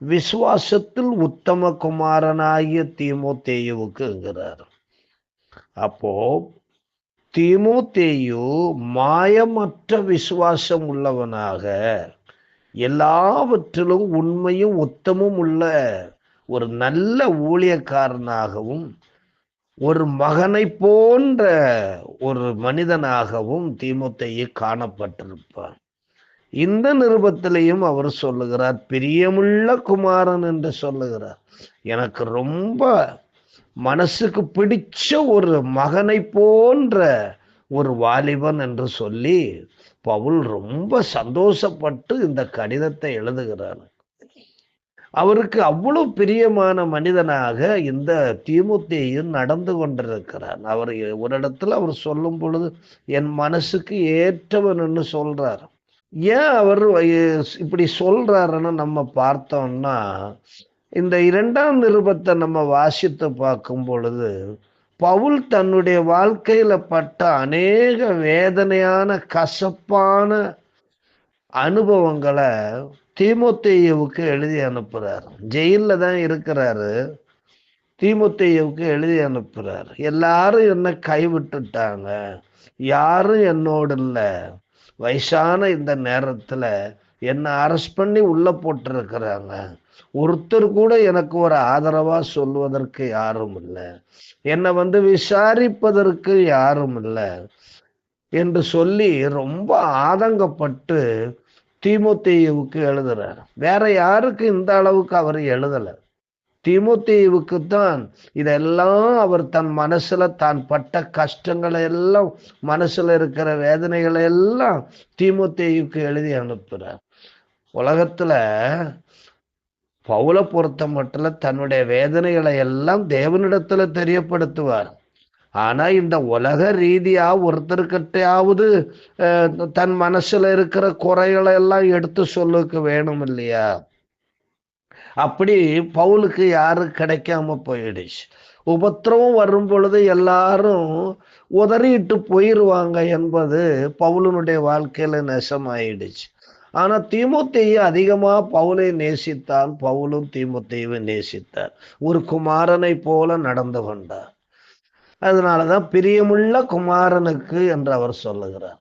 விசுவாசத்தில் உத்தம குமாரனாகிய தீமோத்தேயுவுக்குங்கிறார் அப்போ தீமோத்தேயு மாயமற்ற விசுவாசம் உள்ளவனாக எல்லாவற்றிலும் உண்மையும் உத்தமும் உள்ள ஒரு நல்ல ஊழியக்காரனாகவும் ஒரு மகனை போன்ற ஒரு மனிதனாகவும் தீமோத்தேயு காணப்பட்டிருப்பார் இந்த நிருபத்திலையும் அவர் சொல்லுகிறார் பிரியமுள்ள குமாரன் என்று சொல்லுகிறார். எனக்கு ரொம்ப மனசுக்கு பிடிச்ச ஒரு மகனை போன்ற ஒரு வாலிபன் என்று சொல்லி பவுல் ரொம்ப சந்தோஷப்பட்டு இந்த கடிதத்தை எழுதுகிறார். அவருக்கு அவ்வளவு பிரியமான மனிதனாக இந்த தீமுத்தையும் நடந்து கொண்டிருக்கிறார் அவர் ஒரு இடத்துல அவர் சொல்லும் பொழுது என் மனசுக்கு ஏற்றவன் என்று சொல்றார். ஏன் அவர் இப்படி சொல்றாருன்னு நம்ம பார்த்தோம்னா இந்த இரண்டாம் நிருபத்தை நம்ம வாசித்து பார்க்கும் பொழுது பவுல் தன்னுடைய வாழ்க்கையில பட்ட அநேக வேதனையான கசப்பான அனுபவங்களை தீமுத்தையவுக்கு எழுதி அனுப்புறாரு. ஜெயிலில் தான் இருக்கிறாரு. தீமுத்தையவுக்கு எழுதி அனுப்புறாரு. எல்லாரும் என்ன கைவிட்டுட்டாங்க. யாரும் என்னோடு இல்லை. வயசான இந்த நேரத்துல என்னை அரெஸ்ட் பண்ணி உள்ள போட்டிருக்கிறாங்க. ஒருத்தர் கூட எனக்கு ஒரு ஆதரவா சொல்வதற்கு யாரும் இல்லை. என்னை வந்து விசாரிப்பதற்கு யாரும் இல்லை. என்று சொல்லி ரொம்ப ஆதங்கப்பட்டு தீமுத்தேயுவுக்கு எழுதுறார். வேற யாருக்கு இந்த அளவுக்கு அவர் எழுதலை? தீமுத்தேயுவுக்கு தான் இதெல்லாம் அவர் தன் மனசுல தான் பட்ட கஷ்டங்களை எல்லாம் மனசுல இருக்கிற வேதனைகளை எல்லாம் தீமுத்தேயுக்கு எழுதி அனுப்புறார். உலகத்துல பவுல பொறுத்த மட்டும் தன்னுடைய வேதனைகளை எல்லாம் தேவனிடத்துல தெரியப்படுத்துவார். ஆனா இந்த உலக ரீதியா ஒருத்தருக்கிட்டையாவது தன் மனசுல இருக்கிற குறைகளை எல்லாம் எடுத்து சொல்லுக்கு வேணும் இல்லையா அப்படி பவுலுக்கு யாரும் கிடைக்காம போயிடுச்சு. உபத்திரவம் வரும் பொழுது எல்லாரும் உதறிட்டு போயிடுவாங்க என்பது பவுலனுடைய வாழ்க்கையில நெசமாயிடுச்சு. ஆனா தீமுத்தையை அதிகமா பவுலை நேசித்தான் பவுலும் தீமுத்தையை நேசித்தார். ஒரு குமாரனை போல நடந்து கொண்டார். அதனாலதான் பிரியமுள்ள குமாரனுக்கு என்று அவர் சொல்லுகிறார்.